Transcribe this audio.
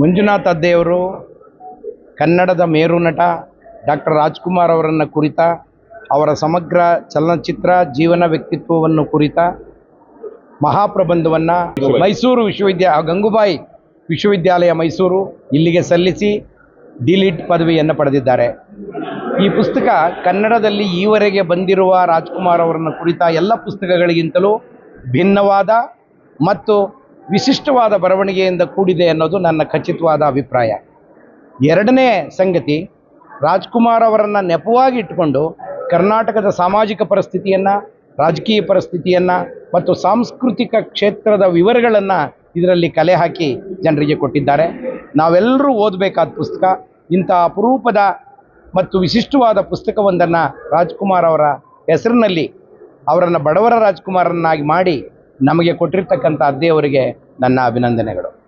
ಮಂಜುನಾಥ್ ದೇವರು ಕನ್ನಡದ ಮೇರು ನಟ ಡಾಕ್ಟರ್ ರಾಜ್ಕುಮಾರ್ ಅವರನ್ನು ಕುರಿತ, ಅವರ ಸಮಗ್ರ ಚಲನಚಿತ್ರ ಜೀವನ ವ್ಯಕ್ತಿತ್ವವನ್ನು ಕುರಿತ ಮಹಾಪ್ರಬಂಧವನ್ನು ಮೈಸೂರು ವಿಶ್ವವಿದ್ಯಾ ಗಂಗೂಬಾಯಿ ವಿಶ್ವವಿದ್ಯಾಲಯ ಮೈಸೂರು ಇಲ್ಲಿಗೆ ಸಲ್ಲಿಸಿ ಡಿಲಿಟ್ ಪದವಿಯನ್ನು ಪಡೆದಿದ್ದಾರೆ. ಈ ಪುಸ್ತಕ ಕನ್ನಡದಲ್ಲಿ ಈವರೆಗೆ ಬಂದಿರುವ ರಾಜ್ಕುಮಾರ್ ಅವರನ್ನು ಕುರಿತ ಎಲ್ಲ ಪುಸ್ತಕಗಳಿಗಿಂತಲೂ ಭಿನ್ನವಾದ ಮತ್ತು ವಿಶಿಷ್ಟವಾದ ಬರವಣಿಗೆಯಿಂದ ಕೂಡಿದೆ ಅನ್ನೋದು ನನ್ನ ಖಚಿತವಾದ ಅಭಿಪ್ರಾಯ. ಎರಡನೇ ಸಂಗತಿ, ರಾಜ್ಕುಮಾರ್ ಅವರನ್ನು ನೆಪವಾಗಿ ಇಟ್ಟುಕೊಂಡು ಕರ್ನಾಟಕದ ಸಾಮಾಜಿಕ ಪರಿಸ್ಥಿತಿಯನ್ನು, ರಾಜಕೀಯ ಪರಿಸ್ಥಿತಿಯನ್ನು ಮತ್ತು ಸಾಂಸ್ಕೃತಿಕ ಕ್ಷೇತ್ರದ ವಿವರಗಳನ್ನು ಇದರಲ್ಲಿ ಕಲೆ ಹಾಕಿ ಜನರಿಗೆ ಕೊಟ್ಟಿದ್ದಾರೆ. ನಾವೆಲ್ಲರೂ ಓದಬೇಕಾದ ಪುಸ್ತಕ, ಇಂಥ ಅಪರೂಪದ ಮತ್ತು ವಿಶಿಷ್ಟವಾದ ಪುಸ್ತಕವೊಂದನ್ನು ರಾಜ್ಕುಮಾರ್ ಅವರ ಹೆಸರಿನಲ್ಲಿ ಅವರನ್ನು ಬಡವರ ರಾಜ್ಕುಮಾರನ್ನಾಗಿ ಮಾಡಿ ನಮಗೆ ಕೊಟ್ಟಿರ್ತಕ್ಕಂಥ ಅದ್ದೆಯವರಿಗೆ ನನ್ನ ಅಭಿನಂದನೆಗಳು.